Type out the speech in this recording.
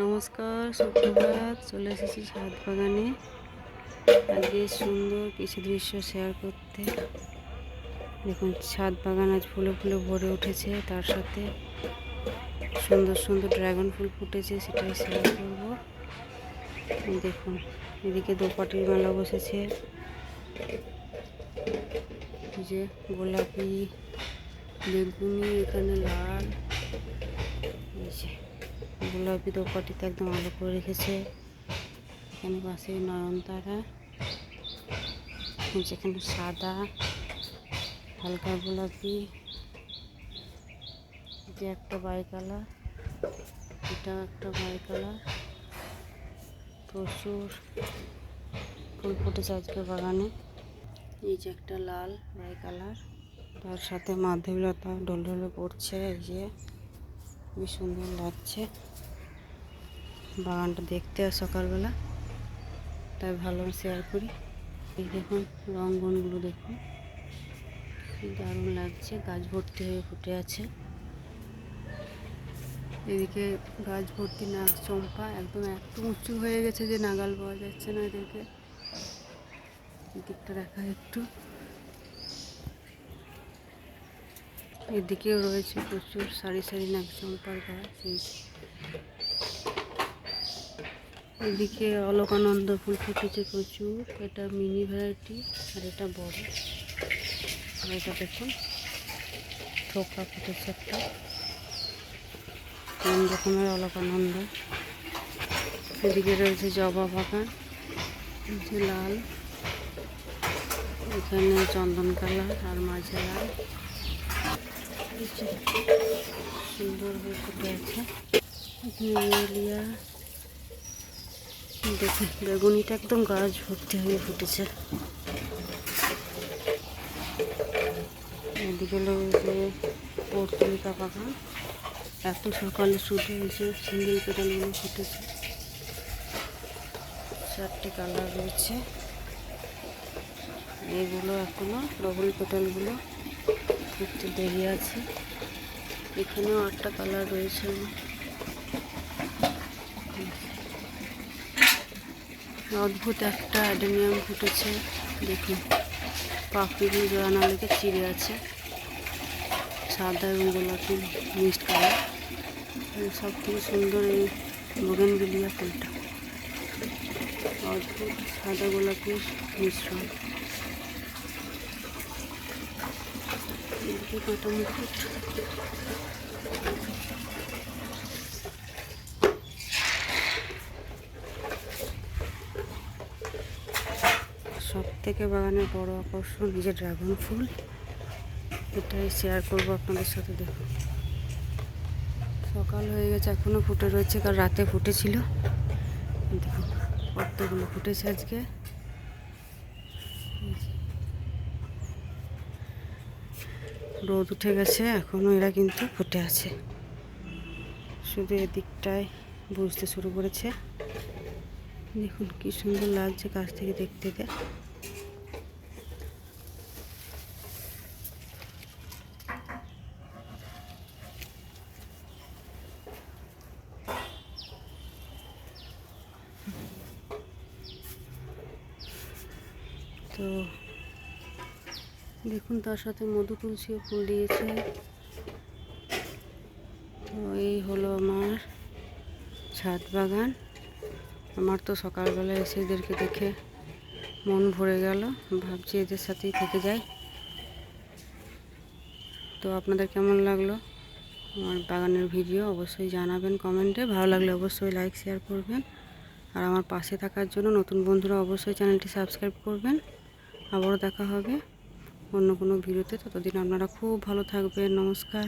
নমস্কার, সুপ্রভাত। চলে এসেছি ছাদ বাগানে। আজকে সুন্দর কিছু দৃশ্য শেয়ার করতে। দেখুন, ছাদ বাগান আজ ফুলে ফুলে ভরে উঠেছে। তার সাথে সুন্দর সুন্দর ড্রাগন ফুল ফুটেছে, সেটাই শেয়ার করব। দেখুন, এদিকে দোপাটির মেলা বসেছে। যে গোলাপি, বেগুনি, এখানে লাল। গোলাপি দোপাটিতে একদম আলো করে রেখেছে। এখানে পাশে নয়নতারা যেখানে সাদা, হালকা গোলাপি, এটা একটা বাই কালার, এটা একটা বাই কালার, প্রচুর ফুল ফুটেছে আজকে বাগানে। এই যে একটা লাল বাই কালার, তার সাথে মাধবীলতা ঢোল ঢোলে পড়ছে এই যে। খুবই সুন্দর লাগছে। বাগানটা দেখতে সকালবেলা। তাই ভালো শেয়ার করি। এই দেখুন রঙ্গনগুলো দেখুন। দারুণ লাগছে, গাছ ভর্তি হয়ে ফুটে আছে। এদিকে গাছ ভর্তি নাগ চম্পা একদম এত উঁচু হয়ে গেছে যে নাগাল পাওয়া যাচ্ছে না এদেরকে। এদিকটা দেখা একটু। এদিকেও রয়েছে প্রচুর সারি সারি নাগ চম্পার গাছ। এই। এদিকে অলকানন্দ ফুল ফুটেছে প্রচুর, এটা মিনি ভ্যারাইটি আর এটা বড়। আর এটা দেখুন থোকা ফুটেছে একটা। তিন রকমের অলকানন্দ। এদিকে রয়েছে জবা বাগান যে লাল। এখানে চন্দন কালার আর মাঝে লাল। সুন্দর হয়ে ফুটে আছে। দেখুন, বেগুনিটা একদম গাছ ভর্তি হয়ে ফুটেছে। এদিকে রয়েছে পর্তুলিকা বাগান। এত সকালে শুধু হয়েছে সিঙ্গেল পেটালগুলো ফুটেছে। চারটে কালার রয়েছে। এগুলো এখনও ডবল পেটালগুলো ফুটতে দেরি আছে। এখানেও আটটা কালার রয়েছে অদ্ভুত একটা অ্যাডেনিয়াম ফুটেছে। দেখুন পাখিগুলো জোড়ানা লেগে চিড়ে আছে। সাদা এবং গোলাপি মিক্সড কালার। সব থেকে সুন্দর এই বোগেনভিলিয়া ফুলটা। অদ্ভুত সাদা গোলাপি মিশ্রণ। সব থেকে বাগানের বড় আকর্ষণ যে ড্রাগন ফুল, এটাই শেয়ার করব আপনাদের সাথে দেখুন সকাল হয়ে গেছে এখনও ফুটে রয়েছে কারণ রাতে ফুটেছিল। দেখুন কতগুলো ফুটেছে আজকে। রোদ উঠে গেছে এখনও এরা কিন্তু ফুটে আছে। শুধু এদিকটায় বুঝতে শুরু করেছে। দেখুন, কি সুন্দর লাগছে কাছ থেকে দেখতে গে তো দেখুন তার সাথে মধু তুলসীও ফুল দিয়েছে। তো এই হলো আমার ছাদ বাগান। আমার তো সকালবেলা এসে এদেরকে দেখে মন ভরে গেল। ভাবছি এদের সাথেই থেকে যাই। তো আপনাদের কেমন লাগল আমার বাগানের ভিডিও অবশ্যই জানাবেন কমেন্টে। ভালো লাগলে অবশ্যই লাইক, শেয়ার করবেন। আর আমার পাশে থাকার জন্য নতুন বন্ধুরা অবশ্যই চ্যানেলটি সাবস্ক্রাইব করবেন। আবারও দেখা হবে অন্য কোনো ভিডিওতে। ততদিন আপনারা খুব ভালো থাকবেন। নমস্কার।